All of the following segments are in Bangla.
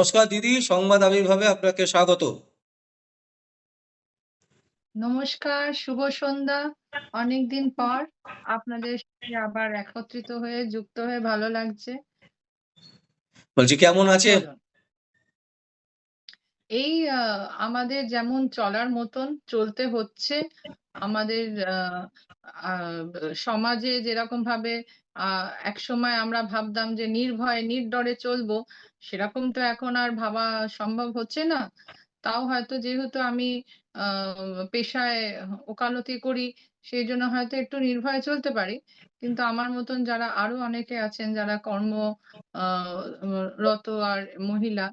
নমস্কার দিদি সংবাদ আবির্ভাবে আপনাকে স্বাগত। নমস্কার শুভ সন্ধ্যা। অনেকদিন পর আপনাদের সাথে আবার একত্রিত হয়ে যুক্ত হয়ে ভালো লাগছে। বলছি কেমন আছেন? এই আমাদের যেমন চলার মতন চলতে হচ্ছে, আমাদের সমাজে যেরকম ভাবে এক সময় আমরা ভাবতাম যে নির্ভয়, নির্ডরে চলবো, সেরকম তো এখন আর ভাবা সম্ভব হচ্ছে না। তাও হয়তো যেহেতু আমি পেশায় ওকালতি করি, সেই জন্য হয়তো একটু নির্ভয়ে চলতে পারি। কিন্তু আমার মতন যারা আরও অনেকে আছেন, যারা কর্ম রত আর মহিলা,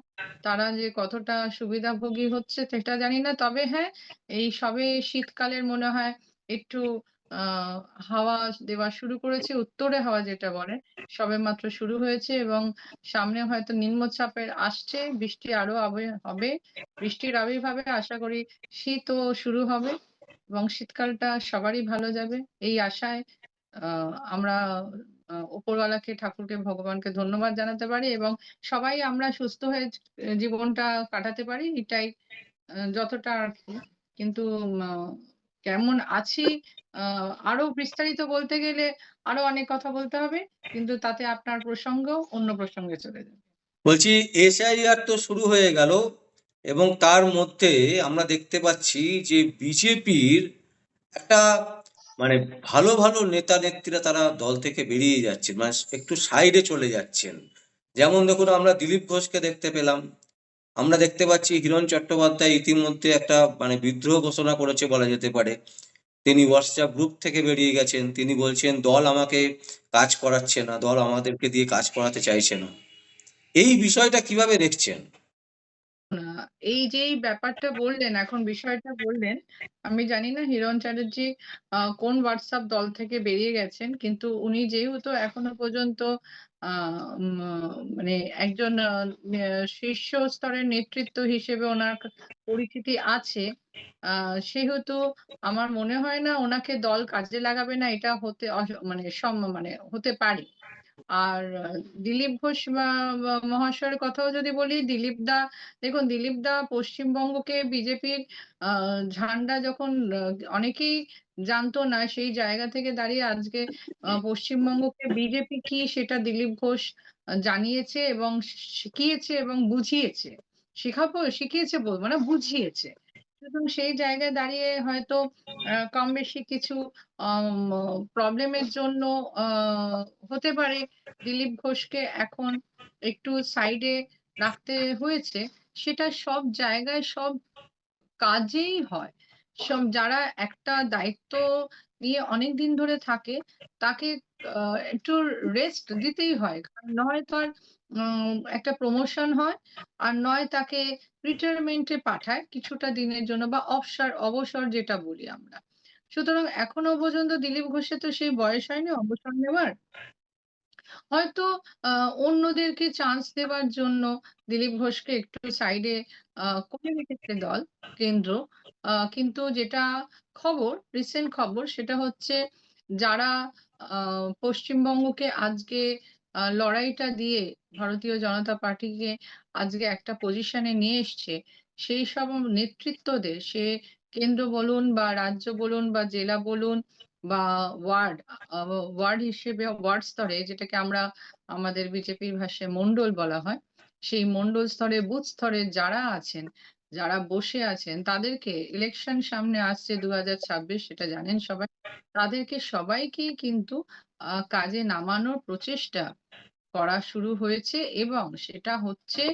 তারা যে কতটা সুবিধাভোগী হচ্ছে সেটা জানি না। তবে হ্যাঁ এই সবে শীতকালের মনে হয় একটু হাওয়া দেওয়া শুরু করেছে, উত্তরে হাওয়া যেটা বলে, সবে মাত্র শুরু হয়েছে এবং সামনে হয়তো নিম্নচাপের আসছে, বৃষ্টি আরও হবে। বৃষ্টির আবির্ভাবে আশা করি শীতও শুরু হবে এবং শীতকালটা সবারই ভালো যাবে। এই আশায় আমরা উপরওয়ালাকে, ঠাকুরকে, ভগবানকে ধন্যবাদ জানাতে পারি এবং সবাই আমরা সুস্থ হয়ে জীবনটা কাটাতে পারি, এটাই যতটা আর কি। কিন্তু কেমন আছি আরও বিস্তারিত বলতে গেলে আরও অনেক কথা বলতে হবে, কিন্তু তাতে আপনার প্রসঙ্গ অন্য প্রসঙ্গে চলে যাবে। বলছি এসআইআর তো শুরু হয়ে গেল এবং তার মধ্যে আমরা দেখতে পাচ্ছি যে বিজেপির একটা মানে ভালো ভালো নেতা নেত্রীরা তারা দল থেকে বেরিয়ে যাচ্ছেন মানে একটু সাইডে চলে যাচ্ছেন। যেমন দেখুন, আমরা দিলীপ ঘোষকে দেখতে পেলাম। আমরা দেখতে পাচ্ছি হিরণ চট্টোপাধ্যায় ইতিমধ্যে একটা মানে বিদ্রোহ ঘোষণা করেছে বলা যেতে পারে। তিনি হোয়াটসঅ্যাপ গ্রুপ থেকে বেরিয়ে গেছেন। তিনি বলছেন, দল আমাকে কাজ করাচ্ছে না, দল আমাদেরকে দিয়ে কাজ করাতে চাইছে না। এই বিষয়টা কীভাবে দেখছেন? এই যে ব্যাপারটা বললেন, এখন বিষয়টা বললেন, আমি জানি না হিরণ চ্যাটার্জি কোন হোয়াটসঅ্যাপ দল থেকে বেরিয়ে গেছেন, কিন্তু উনি যেহেতু এখনও পর্যন্ত মানে একজন শীর্ষ স্তরের নেতৃত্ব হিসেবে ওনার পরিচিতি আছে। সেহেতু আমার মনে হয় না ওনাকে দল কাজে লাগাবে না, এটা হতে মানে মানে হতে পারে। আর, দিলীপ ঘোষ মহাশয়ের কথাও যদি বলি, দিলীপ দা, দেখুন, দিলীপ দা পশ্চিমবঙ্গকে বিজেপির ঝান্ডা যখন অনেকেই জানতো না, সেই জায়গা থেকে দাঁড়িয়ে আজকে পশ্চিমবঙ্গকে বিজেপি কি সেটা দিলীপ ঘোষ জানিয়েছে এবং শিখিয়েছে এবং বুঝিয়েছে। শেখাবো, শিখিয়েছে বলব না বুঝিয়েছে। সুতরাং সেই জায়গায় দাঁড়িয়ে হয়তো কম বেশি কিছু প্রবলেমের জন্য হতে পারে। দিলীপ ঘোষকে এখন একটু সাইডে রাখতে হয়েছে। সেটা সব জায়গায় সব কাজেই হয়। সব যারা একটা দায়িত্ব নিয়ে অনেক দিন ধরে থাকে তাকে একটু রেস্ট দিতেই হয়। কারণ নয় তো আর উম, একটা প্রমোশন হয় আর নয় তাকে রিটায়ারমেন্টে পাঠায় কিছুটা দিনের জন্য বা অবসর অবসর যেটা বলি আমরা। সুতরাং এখনও পর্যন্ত দিলীপ ঘোষের তো সেই বয়স হয়নি অবসর নেওয়ার। হয়তো অন্যদেরকে চান্স দেওয়ার জন্য দিলীপ ঘোষকে একটু সাইডে করে রেখেছে দল, কেন্দ্র। কিন্তু যেটা খবর রিসেন্ট খবর সেটা হচ্ছে যারা পশ্চিমবঙ্গকে আজকে লড়াইটা দিয়ে ভারতীয় জনতা পার্টিকে আজকে একটা পজিশনে নিয়ে এসছে, সেই সব নেতৃত্বদের সে কেন্দ্র বলুন বা রাজ্য বলুন বা জেলা বলুন বা ওয়ার্ড ওয়ার্ড হিসেবে, ওয়ার্ড স্তরে যেটাকে আমরা আমাদের বিজেপির ভাষায় মন্ডল বলা হয়, সেই মন্ডল স্তরে, বুথ স্তরে যারা আছেন, যারা বসে আছেন, তাদেরকে ইলেকশন সামনে আসছে দু হাজার ছাব্বিশ, সেটা জানেন সবাই, তাদেরকে সবাইকে কিন্তু কাজে নামানোর প্রচেষ্টা করা শুরু হয়েছে এবং সেটা হচ্ছে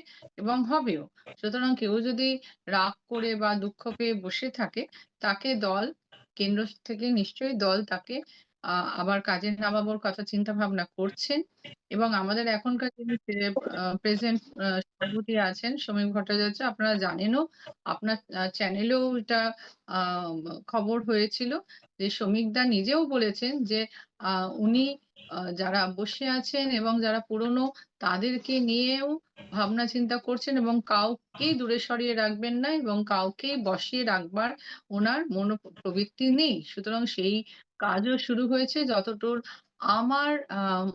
এবং হবেও। সুতরাং কেউ যদি রাগ করে বা দুঃখ পেয়ে বসে থাকে, তাকে দল কেন্দ্র থেকে নিশ্চয়ই দল তাকে আবার কাজে নামানোর কথা চিন্তা ভাবনা করছেন এবং আমাদের এখনকার যিনি প্রেজেন্ট সভাপতি আছেন সমীপ ভট্টাচার্য, আপনারা জানেনও, আপনার চ্যানেলেও এটা খবর হয়েছিল যে দা নিজেও বলেছেন যে উনি যারা বসে আছেন এবং যারা পুরনো তাদেরকে নিয়েও ভাবনা চিন্তা করছেন এবং কাউকেই দূরে সরিয়ে রাখবেন না এবং কাউকেই বসিয়ে রাখবার ওনার মন প্রবৃত্তি নেই। সুতরাং সেই কাজও শুরু হয়েছে যতদূর আমার আহ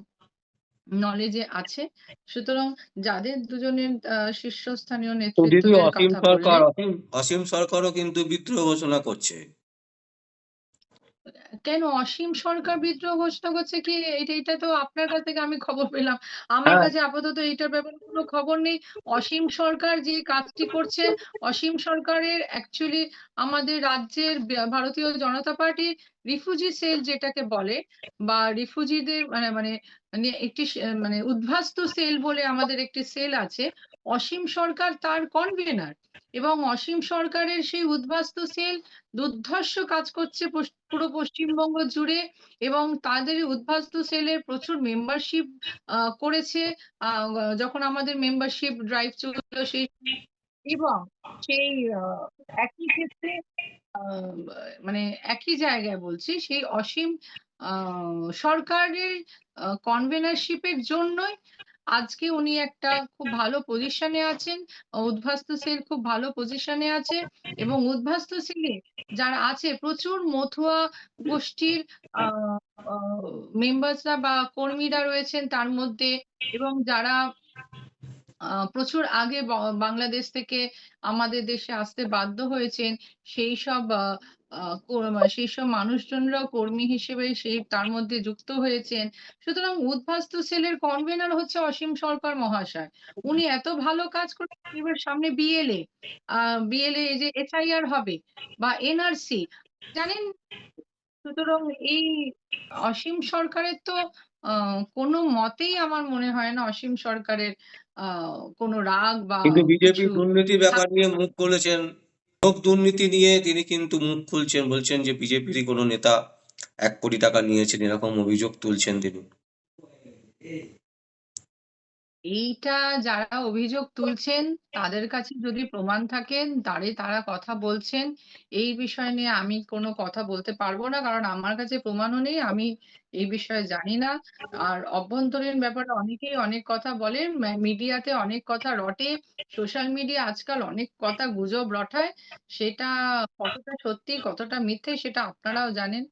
নলেজে আছে। সুতরাং যাদের দুজনের আহ, শীর্ষস্থানীয় অসীম অসীম সরকারও কিন্তু বিদ্রোহ ঘোষণা করছে। কেন অসীম সরকার বিদ্রোহ ঘোষণা করছে কি? এটা এটা তো আপনার কাছ থেকে আমি খবর পেলাম। আমার হ্যাঁ। কাছে আপাতত এইটার ব্যাপারে কোনো খবর নেই। অসীম সরকার যে কাজটি করছে অসীম সরকারের অ্যাকচুয়ালি আমাদের রাজ্যের ভারতীয় জনতা পার্টি রিফিউজি সেল যেটাকে বলে বা রিফিউজিদের মানে মানে মানে একটি মানে উদ্বাস্তু সেল বলে আমাদের একটি সেল আছে। অসীম সরকার তার কনভেনার এবং অসীম সরকারের সেই উদ্বাস্তু সেল দুর্ধর্ষ কাজ করছে পুরো পশ্চিমবঙ্গ জুড়ে এবং তাদের উদ্বাস্তু সেলের প্রচুর মেম্বারশিপ করেছে। যখন আমাদের মেম্বারশিপ ড্রাইভ চলছিল সেই এবং সেই একই ক্ষেত্রে মানে একই জায়গায় বলছি, সেই অসীম সরকারের কনভেনারশিপের জন্যই আজকে উনি একটা খুব ভালো পজিশনে আছেন উদ্বাস্তু সেল খুব ভালো পজিশনে আছে এবং উদ্বাস্তু সেলে যারা আছে প্রচুর মথুয়া গোষ্ঠীর মেম্বার্সরা বা কর্মীরা রয়েছেন তার মধ্যে এবং যারা আহ, প্রচুর আগে বাংলাদেশ থেকে আমাদের দেশে আসতে বাধ্য হয়েছেন সেই সব কর- মানে সেই সব মানুষজনরাও কর্মী হিসেবে সেই তার মধ্যে যুক্ত হয়েছেন। সুতরাং উদ্বাস্তু সেলের কনভেনার হচ্ছে অসীম সরকার মহাশয়। উনি এত ভালো কাজ করছেন এবার সামনে বিএলএ বিএলএ যে এসআইআর হবে বা এনআরসি জানেন? সুতরাং এই অসীম সরকারের তো আহ কোনো মতেই আমার মনে হয় না অসীম সরকারের আহ কোনো রাগ বা কিন্তু বিজেপি দুর্নীতি ব্যাপার নিয়ে মুখ খুলেছেন লোক দুর্নীতি নিয়ে তিনি কিন্তু মুখ খুলছেন, বলছেন যে বিজেপিরই কোনো নেতা এক কোটি টাকা নিয়েছেন, এরকম অভিযোগ তুলছেন তিনি। এইটা যারা অভিযোগ তুলছেন, তাদের কাছে যদি প্রমাণ থাকেন, তারে তারা কথা বলছেন, এই বিষয় নিয়ে আমি কোনো কথা বলতে পারব না, কারণ আমার কাছে প্রমাণও নেই, আমি এই বিষয়ে জানি না। আর অভ্যন্তরীণ ব্যাপারে অনেকেই অনেক কথা বলে মিডিয়াতে অনেক কথা রটে, সোশ্যাল মিডিয়া আজকাল অনেক কথা গুজব রটায়, সেটা কতটা সত্যি, কতটা মিথ্যে, সেটা আপনারাও জানেন।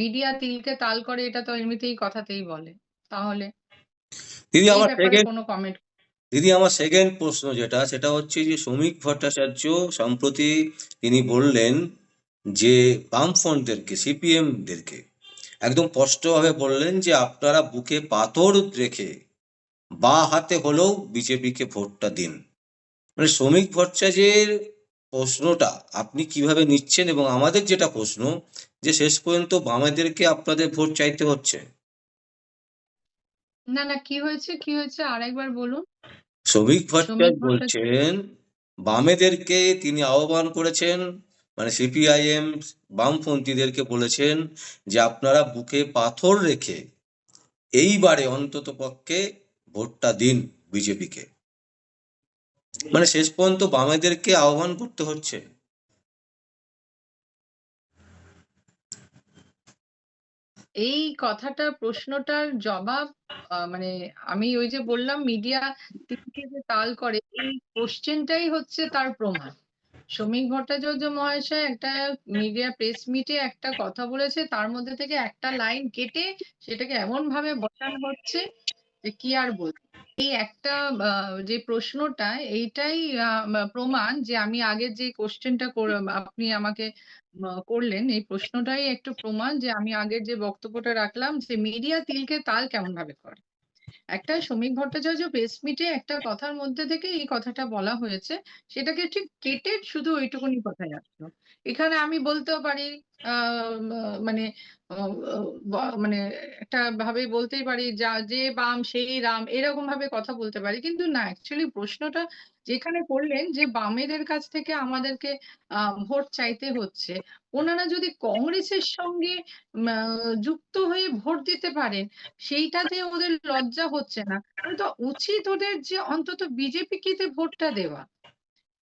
মিডিয়া তিলকে তাল করে, এটা তো এমনিতেই কথাতেই বলে। তাহলে দিদি আমার সেকেন্ড দিদি আমার সেকেন্ড প্রশ্ন যেটা সেটা হচ্ছে যে শ্রমিক ভট্টাচার্য সম্প্রতি তিনি বললেন যে বামফ্রন্টদেরকে সিপিএমদেরকে একদম স্পষ্টভাবে বললেন যে আপনারা বুকে পাথর রেখে বা হাতে হলেও বিজেপিকে ভোটটা দিন। মানে শ্রমিক ভট্টাচার্যের প্রশ্নটা আপনি কীভাবে নিচ্ছেন এবং আমাদের যেটা প্রশ্ন যে শেষ পর্যন্ত বামেদেরকে আপনাদের ভোট চাইতে হচ্ছে? না না কি হয়েছে কি হয়েছে আরেকবার বলুন। শ্রমিক ভট্টাচার্য বলছেন বামেদেরকে তিনি আহ্বান করেছেন মানে সিপিআইএম বামপন্থীদেরকে বলেছেন যে আপনারা বুকে পাথর রেখে এইবারে অন্তত পক্ষে ভোটটা দিন বিজেপিকে। মানে শেষ পর্যন্ত বামেদেরকে আহ্বান করতে হচ্ছে। এই কথাটা প্রশ্নটার জবাব মানে আমি ওই যে বললাম মিডিয়া যে তাল করে, এই কোশ্চেনটাই হচ্ছে তার প্রমাণ। শ্রমিক ভট্টাচার্য মহাশয় একটা মিডিয়া প্রেস মিটে একটা কথা বলেছে, তার মধ্যে থেকে একটা লাইন কেটে সেটাকে এমন ভাবে বসানো হচ্ছে যে কি আর বলব। এই একটা যে প্রশ্নটা, এইটাই প্রমাণ যে আমি আগের যে কোশ্চেনটা আপনি আমাকে করলেন, এই প্রশ্নটাই একটু প্রমাণ যে আমি আগের যে বক্তব্যটা রাখলাম যে মিডিয়া তিলকে তাল কেমন ভাবে করে। একটা শ্রমিক ভট্টাচার্য প্রেস মিটে একটা কথার মধ্যে থেকে এই কথাটা বলা হয়েছে, সেটাকে ঠিক কেটে শুধু ওইটুকুনি কথাই আসলো। এখানে আমি বলতেও পারি মানে মানে একটা ভাবে বলতেই পারি যা, যে বাম সেই রাম, এরকম ভাবে কথা বলতে পারি। কিন্তু না অ্যাকচুয়ালি প্রশ্নটা যেখানে করলেন যে বামেদের কাছ থেকে আমাদেরকে ভোট চাইতে হচ্ছে, ওনারা যদি কংগ্রেসের সঙ্গে যুক্ত হয়ে ভোট দিতে পারেন, সেইটাতে ওদের লজ্জা হচ্ছে না। তো উচিত ওদের যে অন্তত বিজেপিকে ভোটটা দেওয়া।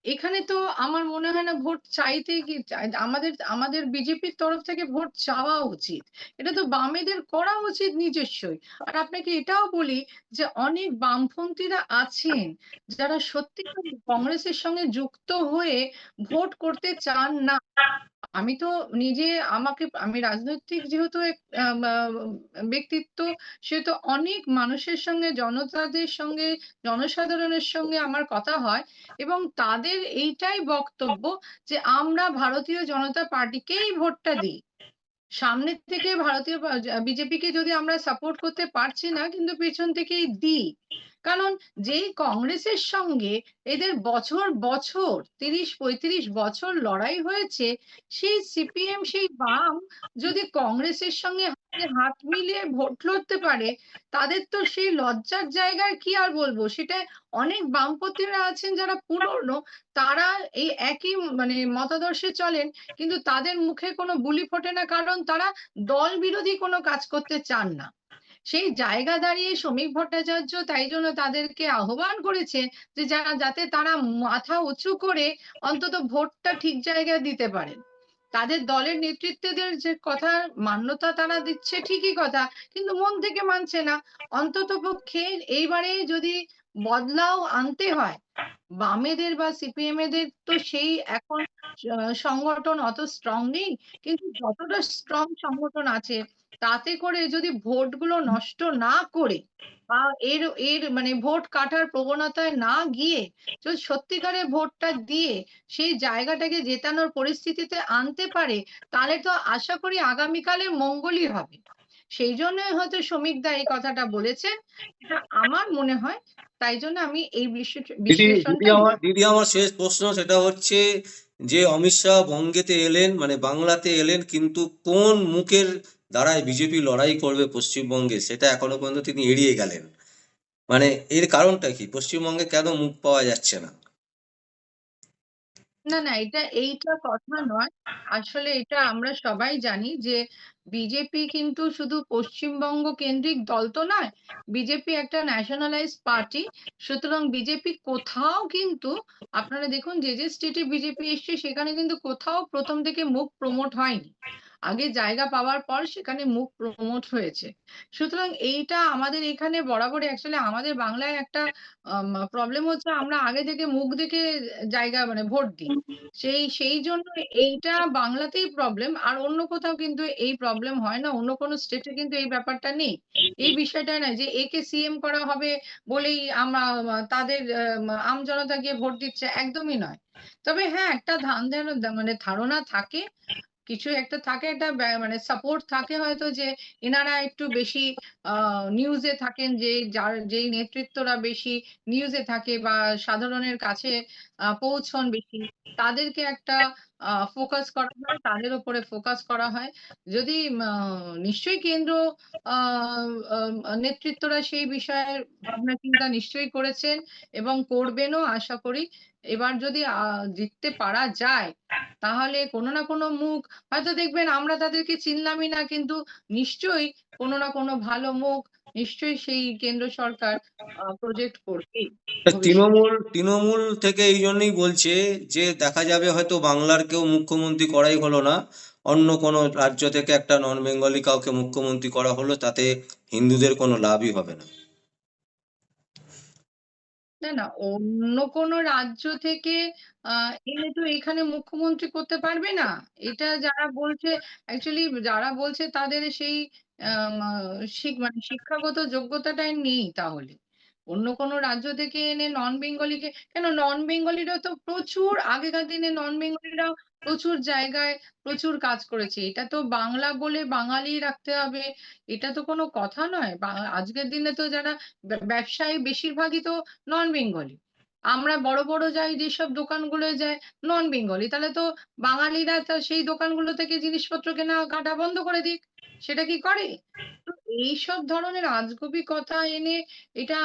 এখানে তো আমার মনে হয় না ভোট চাইতে কি আমাদের আমাদের বিজেপির তরফ থেকে ভোট চাওয়া উচিত। এটা তো বামেদের করা উচিত নিজস্বই। আর আপনাকে এটাও বলি যে অনেক বামপন্থীরা আছেন যারা সত্যি কংগ্রেসের সঙ্গে যুক্ত হয়ে ভোট করতে চান না। আমি তো নিজে আমাকে, আমি রাজনৈতিক যেহেতু ব্যক্তিত্ব, সেহেতু অনেক মানুষের সঙ্গে, জনতাদের সঙ্গে, জনসাধারণের সঙ্গে আমার কথা হয় এবং তাদের এইটাই বক্তব্য যে আমরা ভারতীয় জনতা পার্টিকেই ভোটটা দিই। সামনে থেকে ভারতীয় বিজেপিকে যদি আমরা সাপোর্ট করতে পারছি না, কিন্তু পেছন থেকেই দিই। কারণ যেই কংগ্রেসের সঙ্গে এদের বছর, বছর ৩০-৩৫ বছর লড়াই হয়েছে, সেই সিপিএম সেই বাম যদি কংগ্রেসের সঙ্গে হাত মিলিয়ে ভোট লড়তে পারে, তাদের তো সেই লজ্জার জায়গায় কি আর বলব? সেটা অনেক বামপন্থীরা আছেন যারা পুরনো, তারা এই একই মানে মতাদর্শে চলেন কিন্তু তাদের মুখে কোনো বুলি ফোটে না কারণ তারা দল বিরোধী কোনো কাজ করতে চান না। সেই জায়গা দাঁড়িয়ে শ্রমিক ভট্টাচার্য তাই জন্য তাদেরকে আহ্বান করেছে যে যারা যাতে তারা মাথা উঁচু করে অন্তত ভোটটা ঠিক জায়গায় দিতে পারেন। তাদের দলের নেতৃত্বদের যে কথা মান্যতা তারা দিচ্ছে ঠিকই কথা, কিন্তু মন থেকে মানছে না। অন্ততপক্ষে এইবারে যদি বদলাও আনতে হয়, বামেদের বা সিপিএম এদের তো সেই এখন সংগঠন অত স্ট্রং নেই। কিন্তু যতটা স্ট্রং সংগঠন আছে তাতে করে যদি ভোটগুলো নষ্ট না করে বা এর এর মানে ভোট কাটার প্রবণতায় না গিয়ে যদি সত্যিকারের ভোটটা দিয়ে সেই জায়গাটাকে জেতানোর পরিস্থিতিতে আনতে পারে, তাহলে তো আশা করি আগামীকালে মঙ্গলই হবে। সেই জন্যই হয়তো শ্রমিকদা এই কথাটা বলেছেন। এটা আমার মনে হয়। তাই জন্য আমি এই দিদি আমার শেষ প্রশ্ন সেটা হচ্ছে যে অমিত শাহ বঙ্গেতে এলেন মানে বাংলাতে এলেন কিন্তু কোন মুখের দ্বারায় বিজেপি লড়াই করবে পশ্চিমবঙ্গে সেটা এখনও পর্যন্ত তিনি এড়িয়ে গেলেন। মানে এর কারণটা কি? পশ্চিমবঙ্গে কেন মুখ পাওয়া যাচ্ছে না? না, না এটা এইটা কথা নয়। আসলে এটা আমরা সবাই জানি যে বিজেপি কিন্তু শুধু পশ্চিমবঙ্গ কেন্দ্রিক দল তো নয়। বিজেপি একটা ন্যাশনালাইজ পার্টি। সুতরাং বিজেপি কোথাও কিন্তু আপনারা দেখুন যে, যে স্টেটে বিজেপি এসছে সেখানে কিন্তু কোথাও প্রথম থেকে মুখ প্রমোট হয়নি। আগে জায়গা পাওয়ার পর সেখানে মুখ প্রমোট হয়েছে। সুতরাং এইটা আমাদের এখানে বরাবরই অ্যাকচুয়ালি আমাদের বাংলায় একটা প্রবলেম হচ্ছে আমরা আগে থেকে মুখ দেখে জায়গা মানে ভোট দিই। সেই সেই জন্য এইটা বাংলাতেই প্রবলেম। আর অন্য কোথাও কিন্তু এই প্রবলেম হয় না। অন্য কোনো স্টেটে কিন্তু এই ব্যাপারটা নেই। এই বিষয়টা না যে একে সিএম করা হবে বলেই আমরা তাদের আম জনতা গিয়ে ভোট দিচ্ছে একদমই নয়। তবে হ্যাঁ, একটা ধান মানে ধারণা থাকে কিছু একটা থাকে একটা মানে সাপোর্ট থাকে হয়তো যে এনারা একটু বেশি নিউজে থাকেন যে যার যেই নেতৃত্বরা বেশি নিউজে থাকে বা সাধারণের কাছে পৌঁছন বেশি, তাদেরকে একটা ফোকাস করা হয়, তাদের উপরে ফোকাস করা হয়। যদি নিশ্চয়ই কেন্দ্র নেতৃত্বরা সেই বিষয়ের ভাবনা চিন্তা নিশ্চয়ই করেছেন এবং করবেনও আশা করি। এবার যদি জিততে পারা যায়, তাহলে কোনো না কোনো মুখ হয়তো দেখবেন আমরা তাদেরকে চিনলামই না কিন্তু নিশ্চয়ই কোনো না কোনো ভালো মুখ নিশ্চয়ই সেই কেন্দ্র সরকার প্রজেক্ট ভবিষ্যতে। তৃণমূল তৃণমূল থেকে এই জন্যই বলছে যে দেখা যাবে হয়তো বাংলার কেউ মুখ্যমন্ত্রী করাই হলো না। অন্য কোনো রাজ্য থেকে একটা নন বেঙ্গলি কাউকে মুখ্যমন্ত্রী করা হলো তাতে হিন্দুদের কোনো লাভই হবে না। না, না অন্য কোনো রাজ্য থেকে আহ এনে তো এখানে মুখ্যমন্ত্রী করতে পারবে না। এটা যারা বলছে অ্যাকচুয়ালি যারা বলছে তাদের সেই মানে শিক্ষাগত যোগ্যতাটাই নেই তাহলে। অন্য কোনো রাজ্য থেকে এনে নন বেঙ্গলিকে কেন নন বেঙ্গলিরা তো প্রচুর আগেকার দিনে নন বেঙ্গলিরাও প্রচুর জায়গায় প্রচুর কাজ করেছে। এটা তো বাংলা বলে বাঙালি রাখতে হবে এটা তো কোনো কথা নয়। আজকের দিনে তো যারা ব্যবসায়ী বেশিরভাগই তো নন বেঙ্গলি। আমরা বড়, বড় যাই যেসব দোকানগুলোয় যাই নন বেঙ্গলি। তাহলে তো বাঙালিরা সেই দোকানগুলো থেকে জিনিসপত্র কেনা কাটা বন্ধ করে দিক। সেটা কি করে? এইসব ধরনের আজগুবি কথা এনে এটা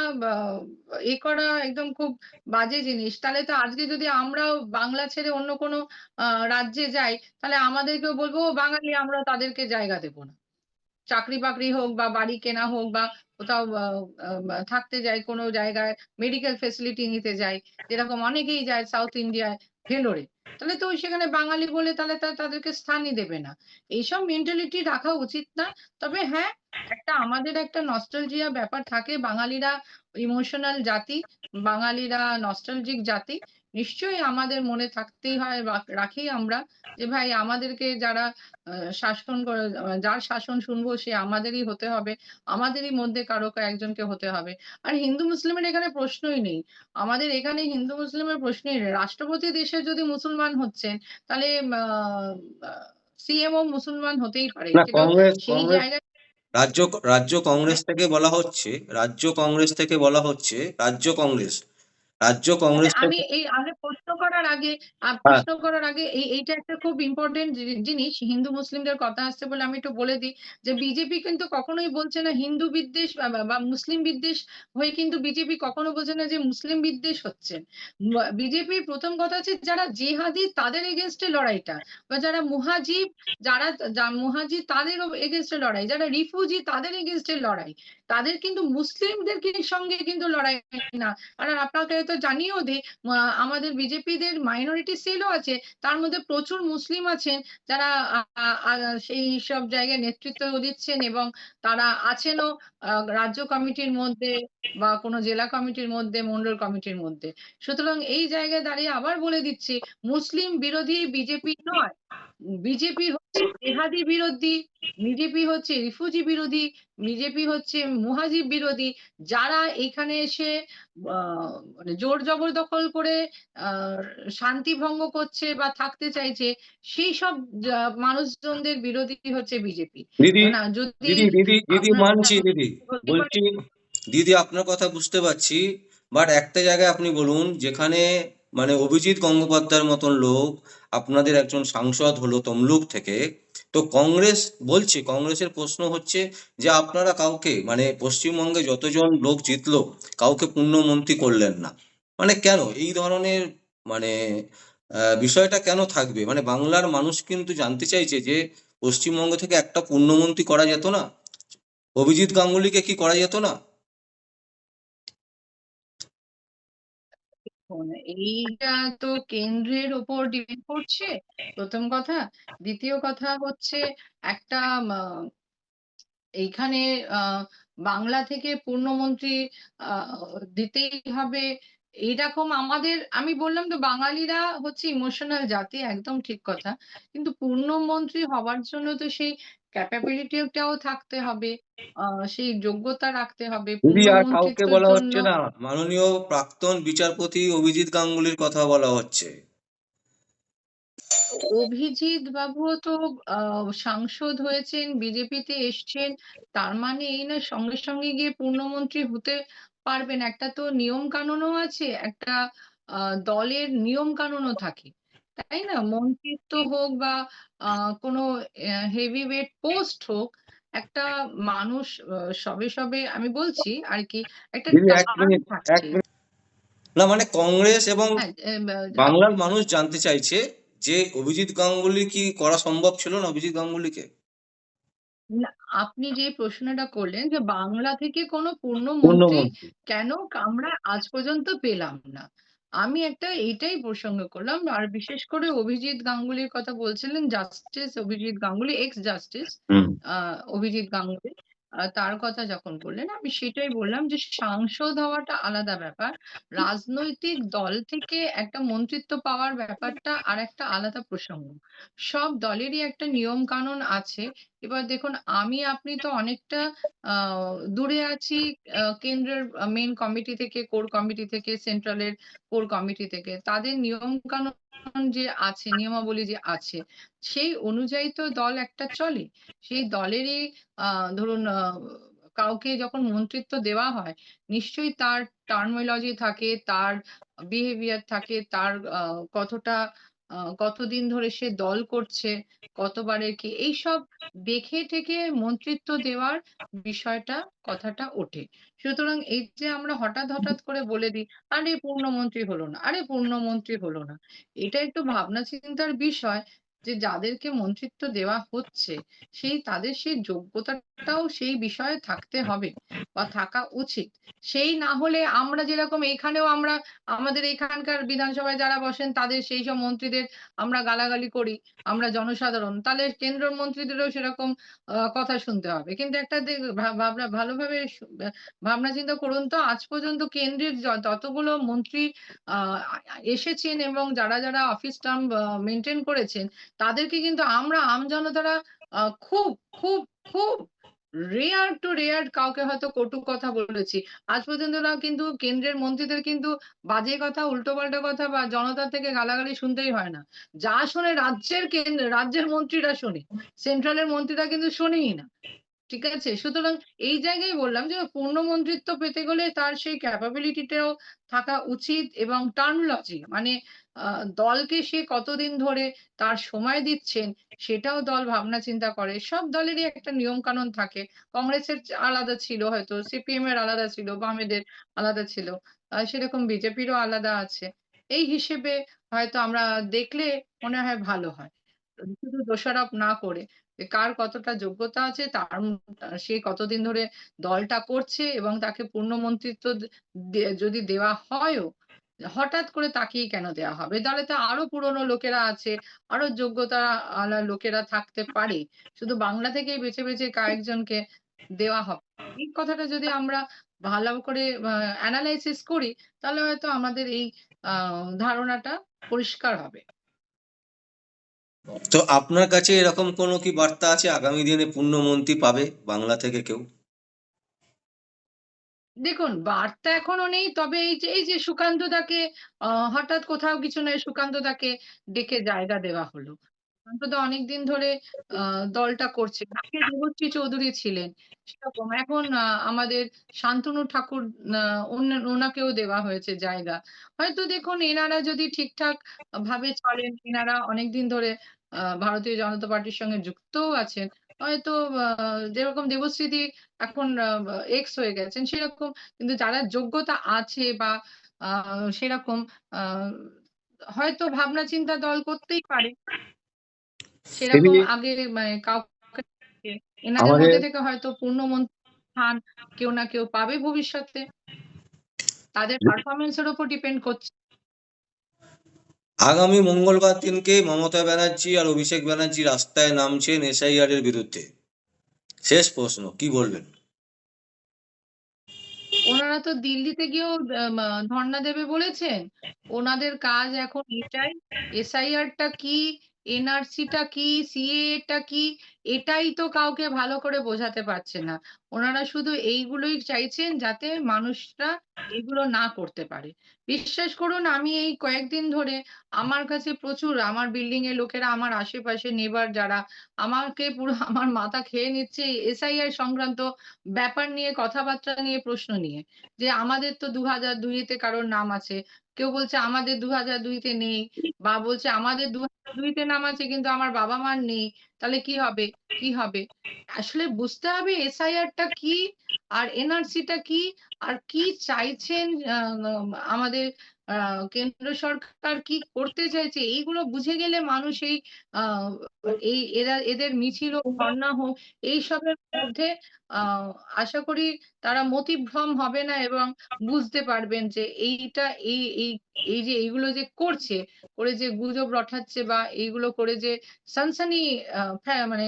এ করা একদম খুব বাজে জিনিস। তাহলে তো আজকে যদি আমরাও বাংলা ছেড়ে অন্য কোনো রাজ্যে যাই, তাহলে আমাদেরকেও বলব বাঙালি আমরা তাদেরকে জায়গা দেব না। চাকরি-বাকরি হোক বা বাড়ি কেনা হোক বা কোথাও থাকতে যাই কোনো জায়গায় মেডিকেল ফেসিলিটি নিতে যাই। যেরকম অনেকেই যায় সাউথ ইন্ডিয়ায় ভেলোরে। তাহলে তো সেখানে বাঙালি বলে তাহলে তাদেরকে স্থানই দেবে না। এইসব মেন্টালিটি রাখা উচিত না। তবে হ্যাঁ, একটা আমাদের একটা নস্টালজিয়া ব্যাপার থাকে। বাঙালিরা ইমোশনাল জাতি, বাঙালিরা নস্টালজিক জাতি। নিশ্চয়ই আমাদের মনে থাকতেই হয় রাখি আমরা যে ভাই আমাদেরকে যারা শাসন করে যার শাসন শুনব সে আমাদেরই হতে হবে। আমাদেরই মধ্যে কারও একজনকে হতে হবে। আর হিন্দু মুসলিমের এখানে প্রশ্নই নেই। আমাদের এখানে হিন্দু মুসলিমের প্রশ্নই নেই। রাষ্ট্রপতি দেশের যদি মুসলমান হচ্ছেন তাহলে সিএমও মুসলমান হতেই পারে। সেই জায়গায় রাজ্য রাজ্য কংগ্রেস থেকে বলা হচ্ছে রাজ্য কংগ্রেস থেকে বলা হচ্ছে রাজ্য কংগ্রেস রাজ্য কংগ্রেস আমি এই আগে প্রশ্ন করার আগে হ্যাঁ। প্রশ্ন করার আগে এই এইটা একটা খুব ইম্পর্টেন্ট জিনিস হিন্দু মুসলিমদের কথা আসছে বলে আমি একটু বলে দিই যে বিজেপি কিন্তু কখনোই বলছে না হিন্দু বিদ্বেষ বা মুসলিম বিদ্বেষ হয়ে কিন্তু বিজেপি কখনো বলছে না যে মুসলিম বিদ্বেষ হচ্ছে। বিজেপির প্রথম কথা হচ্ছে যারা জেহাদি তাদের এগেনস্টে লড়াইটা বা যারা মুহাজিব যারা মুহাজির তাদের এগেনস্টে লড়াই যারা রিফিউজি তাদের এগেনস্টে লড়াই। তাদের কিন্তু মুসলিমদের সঙ্গে কিন্তু লড়াই না। আর আপনাকে তো জানিয়েও দিই আমাদের বিজেপিদের মাইনরিটি সেলও আছে, তার মধ্যে প্রচুর মুসলিম আছেন, যারা সেই সব জায়গায় নেতৃত্ব দিচ্ছেন এবং তারা আছেনও রাজ্য কমিটির মধ্যে বা কোনো জেলা কমিটির মধ্যে, মন্ডল কমিটির মধ্যে। সুতরাং এই জায়গায় দাঁড়িয়ে আবার বলে দিচ্ছি, মুসলিম বিরোধী বিজেপি নয়। বিজেপি হচ্ছে জেহাদি বিরোধী বিজেপি হচ্ছে রিফিউজি বিরোধী বিজেপি হচ্ছে মুহাজিব বিরোধী যারা এখানে এসে মানে জোর জবরদখল করে শান্তি ভঙ্গ করছে বা থাকতে চাইছে সেই সব মানুষজনদের বিরোধী হচ্ছে বিজেপি। দিদি যদি দিদি মানছি দিদি বলছি দিদি আপনার কথা বুঝতে পারছি বাট একটা জায়গায় আপনি বলুন যেখানে মানে অভিজিৎ গঙ্গোপাধ্যায়ের মতন লোক আপনাদের একজন সাংসদ হলো তমলুক থেকে। তো কংগ্রেস বলছে, কংগ্রেসের প্রশ্ন হচ্ছে যে আপনারা কাউকে মানে পশ্চিমবঙ্গে যতজন লোক জিতলো, কাউকে পূর্ণমন্ত্রী করলেন না। মানে কেন? এই ধরনের মানে বিষয়টা কেন থাকবে? মানে বাংলার মানুষ কিন্তু জানতে চাইছে যে পশ্চিমবঙ্গ থেকে একটা পূর্ণমন্ত্রী করা যেত না। অভিজিৎ গাঙ্গুলিকে কি করা যেত না? এইটা তো কেন্দ্রের ওপর ডিপেন্ড করছে। প্রথম কথা। দ্বিতীয় কথা হচ্ছে একটা এইখানে বাংলা থেকে পূর্ণমন্ত্রী দিতেই হবে। এইরকম আমাদের, আমি বললাম তো বাঙালিরা হচ্ছে ইমোশনাল জাতি, একদম ঠিক কথা। কিন্তু পূর্ণমন্ত্রী হওয়ার জন্য তো সেই ক্যাপাবিলিটিটাও থাকতে হবে আহ সেই যোগ্যতা রাখতে হবে দিদি আর কাউকে বলা হচ্ছে না। মাননীয় প্রাক্তন বিচারপতি অভিজিৎ গাঙ্গুলির কথা বলা হচ্ছে। অভিজিৎ বাবুও তো আহ, সাংসদ হয়েছেন বিজেপিতে এসছেন তার মানে এই না সঙ্গে সঙ্গে গিয়ে পূর্ণমন্ত্রী হতে পারবেন। একটা তো নিয়ম কানুনও আছে একটা আহ, দলের নিয়ম কানুনও থাকে। তাই না? মন্ত্রিত্ব হোক বা কোনো হেভি ওয়েট পোস্ট হোক একটা মানুষ সবে সবে আমি বলছি আর কি একটা না মানে কংগ্রেস এবং হ্যাঁ বাংলার মানুষ জানতে চাইছে যে অভিজিৎ গাঙ্গুলি কি করা সম্ভব ছিল না অভিজিৎ গাঙ্গুলিকে? আপনি যে প্রশ্নটা করলেন যে বাংলা থেকে কোনো পূর্ণমন্ত্রী পূর্ণমন্ত্রী কেন আমরা আজ পর্যন্ত পেলাম না? আমি একটা এইটাই প্রসঙ্গ করলাম। আর বিশেষ করে অভিজিৎ গাঙ্গুলির কথা বলছিলেন justice Abhijit Ganguly ex justice ah Abhijit Ganguly. তার কথা যখন বললেন, আমি সেটাই বললাম যে সাংসদ হওয়াটা আলাদা ব্যাপার। রাজনৈতিক দল থেকে একটা মন্ত্রিত্ব পাওয়ার ব্যাপারটা আর একটা আলাদা প্রসঙ্গ। সব দলেরই একটা নিয়ম কানুন আছে। এবার দেখুন, আমি, আপনি তো অনেকটা দূরে আছি কেন্দ্রের মেন কমিটি থেকে কোর কমিটি থেকে সেন্ট্রালের কোর কমিটি থেকে। তাদের নিয়ম কানুন যে আছে, নিয়মাবলী যে আছে, সেই অনুযায়ী তো দল একটা চলে। সেই দলেরই ধরুন কাউকে যখন মন্ত্রিত্ব দেওয়া হয়, নিশ্চয়ই তার টার্মোলজি থাকে, তার বিহেভিয়ার থাকে, তার কতটা কতদিন ধরে সে দল করছে কতবারে কি, এইসব দেখে থেকে মন্ত্রিত্ব দেওয়ার বিষয়টা, কথাটা ওঠে। সুতরাং এই যে আমরা হঠাৎ হঠাৎ করে বলে দিই, আরে পূর্ণমন্ত্রী হলো না, আরে পূর্ণমন্ত্রী হলো না, এটা একটু ভাবনা চিন্তার বিষয়। যে যাদেরকে মন্ত্রিত্ব দেওয়া হচ্ছে, সেই তাদের সেই যোগ্যতাটাও সেই বিষয়ে থাকতে হবে বা থাকা উচিত। সেই না হলে আমরা যেরকম এখানেও আমরা, আমাদের এখানকার বিধানসভায় যারা বসেন, তাদের সেই সব মন্ত্রীদের আমরা গালাগালি করি, আমরা জনসাধারণ, তাহলে কেন্দ্র মন্ত্রীদেরও সেরকম কথা শুনতে হবে। কিন্তু একটা ভাবনা, ভালোভাবে ভাবনা চিন্তা করুন তো, আজ পর্যন্ত কেন্দ্রের যতগুলো মন্ত্রী এসেছেন এবং যারা যারা অফিস টার্ম মেনটেন করেছেন তাদেরকে কিন্তু আমরা আমজনতারা খুব খুব খুব রেয়ার টু রেয়ার কাউকে হয়তো কটু কথা বলেছি। আজ পর্যন্ত না কিন্তু কেন্দ্রের মন্ত্রীদের কিন্তু বাজে কথা উল্টো উল্টোপাল্টা কথা বা জনতার থেকে গালাগালি শুনতেই হয় না। যা শোনে রাজ্যের কেন্দ্র, রাজ্যের মন্ত্রীরা শোনে সেন্ট্রালের মন্ত্রীরা কিন্তু শোনেই না। ঠিক আছে? সুতরাং এই জায়গায় বললাম যে পূর্ণ মন্ত্রিত্ব পেতে গেলে তার সেই ক্যাপাবিলিটিটাও থাকা উচিত এবং টার্মোলজি মানে দলকে সে কতদিন ধরে তার সময় দিচ্ছেন সেটাও দল ভাবনা চিন্তা করে। সব দলেরই একটা নিয়ম কানুন থাকে। কংগ্রেসের আলাদা ছিল হয়তো, সিপিএম এর আলাদা ছিল, বামেদের আলাদা ছিল। সেরকম বিজেপিরও আলাদা আছে। এই হিসেবে হয়তো আমরা দেখলে মনে হয় ভালো হয়। শুধু দোষারোপ না করে কার কতটা যোগ্যতা আছে, তার সে কতদিন ধরে দলটা করছে এবং তাকে পূর্ণ মন্ত্রিত্ব যদি দেওয়া হয়ও হঠাৎ করে তাকেই কেন দেওয়া হবে? দলে তো আরও পুরনো লোকেরা আছে, আরও যোগ্যতা আলা লোকেরা থাকতে পারে। শুধু বাংলা থেকেই বেছে বেছে কয়েকজনকে দেওয়া হবে। এই কথাটা যদি আমরা ভালো করে অ্যানালাইসিস করি, তাহলে হয়তো আমাদের এই ধারণাটা পরিষ্কার হবে। তো আপনার কাছে এরকম কোনো কি বার্তা আছে? আগামী দিনে পূর্ণমন্ত্রী পাবে বাংলা থেকে কেউ? দেখুন, বার্তা এখনও নেই, তবে এই যে এই যে সুকান্ত দাকে হঠাৎ কোথাও কিছু নয়, সুকান্ত দাকে ডেকে জায়গা দেওয়া হলো। সুকান্ত অনেকদিন ধরে দলটা করছে। দেবশ্রী চৌধুরী ছিলেন সেরকম। এখন আমাদের শান্তনু ঠাকুর ওনাকেও দেওয়া হয়েছে জায়গা। হয়তো দেখুন, এনারা যদি ঠিকঠাক ভাবে চলেন, এনারা অনেকদিন ধরে ভারতীয় জনতা পার্টির সঙ্গে যুক্তও আছেন হয়তো আহ, যেরকম দেবশ্রীদি এখন এক্স হয়ে গেছেন সেরকম। কিন্তু যারা যোগ্যতা আছে বা আহ, সেরকম হয়তো ভাবনা চিন্তা দল করতেই পারে। সেরকম আগে মানে কাউকে এনাদের মধ্যে থেকে হয়তো পূর্ণমন্ত্রী স্থান কেউ না কেউ পাবে ভবিষ্যতে। তাদের পারফরমেন্সের উপর ডিপেন্ড করছে। আগামী মঙ্গলবার দিনকে মমতা ব্যানার্জি আর অভিষেক ব্যানার্জি রাস্তায় নামছেন এসআইআর এর বিরুদ্ধে। শেষ প্রশ্ন, কি বলবেন? ওনারা তো দিল্লিতে গিয়েও ধর্ণা দেবে বলেছেন। ওনাদের কাজ এখন এটাই। এসআইআর টা কি? এনআরসি টা কি? সিএ টা কি? এটাই তো কাউকে ভালো করে বোঝাতে পারছে না। ওনারা শুধু এইগুলোই চাইছেন যাতে মানুষরা এগুলো না করতে পারে। বিশ্বাস করুন, আমি এই কয়েকদিন ধরে আমার কাছে প্রচুর, আমার বিল্ডিং এর লোকেরা, আমার আশেপাশে নেবার যারা, আমাকে পুরো আমার মাথা খেয়ে নিচ্ছে এসআইআর সংক্রান্ত ব্যাপার নিয়ে, কথাবার্তা নিয়ে, প্রশ্ন নিয়ে। যে আমাদের তো দু হাজার দুইতে কারোর নাম আছে। কেউ বলছে, আমাদের দু হাজার দুইতে নেই বা বলছে, আমাদের দু হাজার দুইতে নাম আছে, কিন্তু আমার বাবা মার নেই। তাহলে কি হবে? কি হবে? আসলে বুঝতে হবে এসআইআর টা কি আর এনআরসি টা কি? আর কি চাইছেন আমাদের কেন্দ্র সরকার কি করতে চাইছে, এইগুলো বুঝে গেলে মানুষ এই এই এরা, এদের মিছিল হোক ধর্ণা হোক এইসবের মধ্যে আশা করি তারা মতিভ্রম হবে না এবং বুঝতে পারবেন যে এইটা, এই এই এই যে এইগুলো যে করছে, করে যে গুজব রটাচ্ছে বা এইগুলো করে যে সানসানি মানে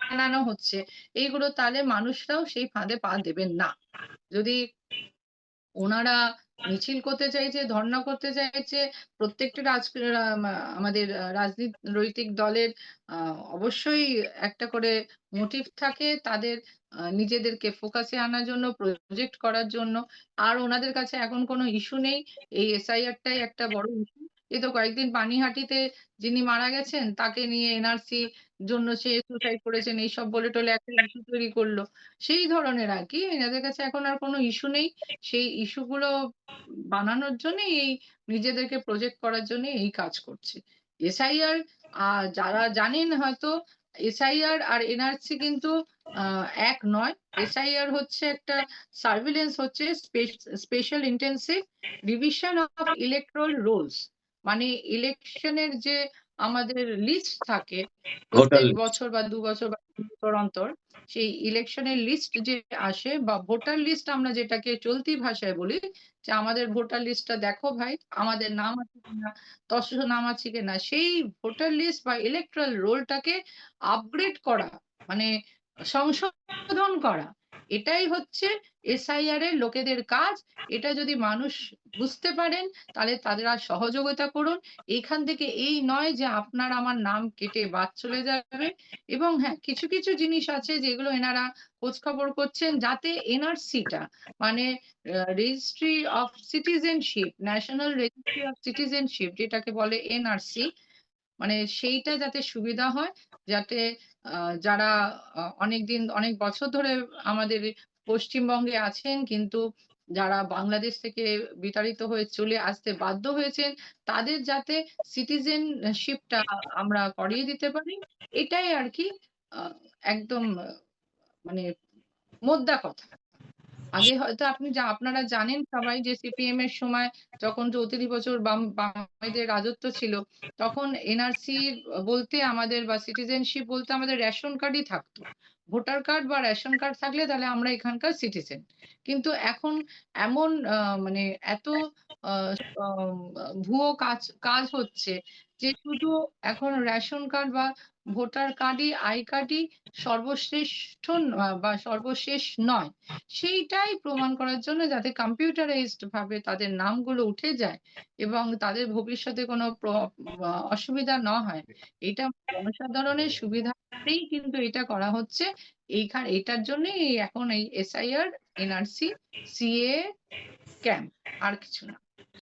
বানানো হচ্ছে, এইগুলো তাহলে মানুষরাও সেই ফাঁদে পা দেবেন না। যদি ওনারা মিছিল করতে চাইছে, ধর্ণা করতে চাইছে, প্রত্যেকটা রাজ আমাদের রাজনৈতিক দলের অবশ্যই একটা করে মোটিভ থাকে তাদের নিজেদেরকে ফোকাসে আনার জন্য প্রজেক্ট করার জন্য। আর ওনাদের কাছে এখন কোনো ইস্যু নেই। এই এসআইআর টাই একটা বড় ইস্যু এই তো কয়েকদিন পানিহাটিতে যিনি মারা গেছেন, তাকে নিয়ে এনআরসি জন্য সে সুসাইড করেছেন, এইসব বলে টলে একটা ইস্যু তৈরি করল। সেই ধরনের আর কি, এনাদের কাছে এখন আর কোনো ইস্যু নেই। সেই ইস্যুগুলো বানানোর জন্য এই নিজেদেরকে প্রজেক্ট করার জন্য এই কাজ করছে। এসআইআর যারা জানেন হয়তো, এসআইআর আর এনআরসি কিন্তু এক নয়। এসআইআর হচ্ছে একটা সার্ভিলেন্স হচ্ছে special intensive revision of electoral rolls মানে ইলেকশনের যে আমাদের লিস্ট থাকে প্রত্যেক বছর বা দু বছর বা বছর অন্তর সেই ইলেকশনের লিস্ট যে আসে বা ভোটার লিস্ট আমরা যেটাকে চলতি ভাষায় বলি যে আমাদের ভোটার লিস্টটা দেখো ভাই আমাদের নাম আছে কিনা তসর নাম আছে কিনা সেই ভোটার লিস্ট বা ইলেকট্রাল রোলটাকে আপগ্রেড করা মানে সংশোধন করা। এটাই হচ্ছে এসআইআর এর লোকেদের কাজ। এটা যদি মানুষ বুঝতে পারেন, তাহলে তাদের আর সহযোগিতা করুন। এখান থেকে এই নয় যে আপনার আমার নাম কেটে বাদ চলে যাবে। এবং হ্যাঁ কিছু কিছু জিনিস আছে যেগুলো এনারা খোঁজ খবর করছেন যাতে এনআরসিটা মানে registry of citizenship national registry of citizenship যেটাকে বলে এনআরসি মানে সেইটা যাতে সুবিধা হয়, যাতে যারা অনেকদিন, অনেক বছর ধরে আমাদের পশ্চিমবঙ্গে আছেন, কিন্তু যারা বাংলাদেশ থেকে বিতাড়িত হয়ে চলে আসতে বাধ্য হয়েছেন, তাদের যাতে সিটিজেনশিপটা আমরা করিয়ে দিতে পারি, এটাই আর কি একদম মানে মোদ্দা কথা। আগে হয়তো আপনি আপনারা জানেন সবাই যে সিপিএম এর সময় যখন চৌত্রিশ বছর বাম, বামেদের রাজত্ব ছিল, তখন এনআরসি বলতে আমাদের বা সিটিজেনশিপ বলতে আমাদের রেশন কার্ডই থাকতো। ভোটার কার্ড বা রেশন কার্ড থাকলে তাহলে আমরা এখানকার সিটিজেন কিন্তু এখন এমন মানে এত ভুয়ো কাজ কাজ হচ্ছে যে শুধু এখন রেশন কার্ড বা ভোটার কার্ডই আই কার্ডই সর্বশ্রেষ্ঠ বা সর্বশেষ নয় সেইটাই প্রমাণ করার জন্য যাতে কম্পিউটারাইজড ভাবে তাদের নামগুলো উঠে যায় এবং তাদের ভবিষ্যতে কোনো অসুবিধা না হয় এটা জনসাধারণের সুবিধাতেই কিন্তু এটা করা হচ্ছে এইখান এটার জন্যই এখন এই এসআইআর এনআরসি সিএ ক্যাম্প আর কিছু না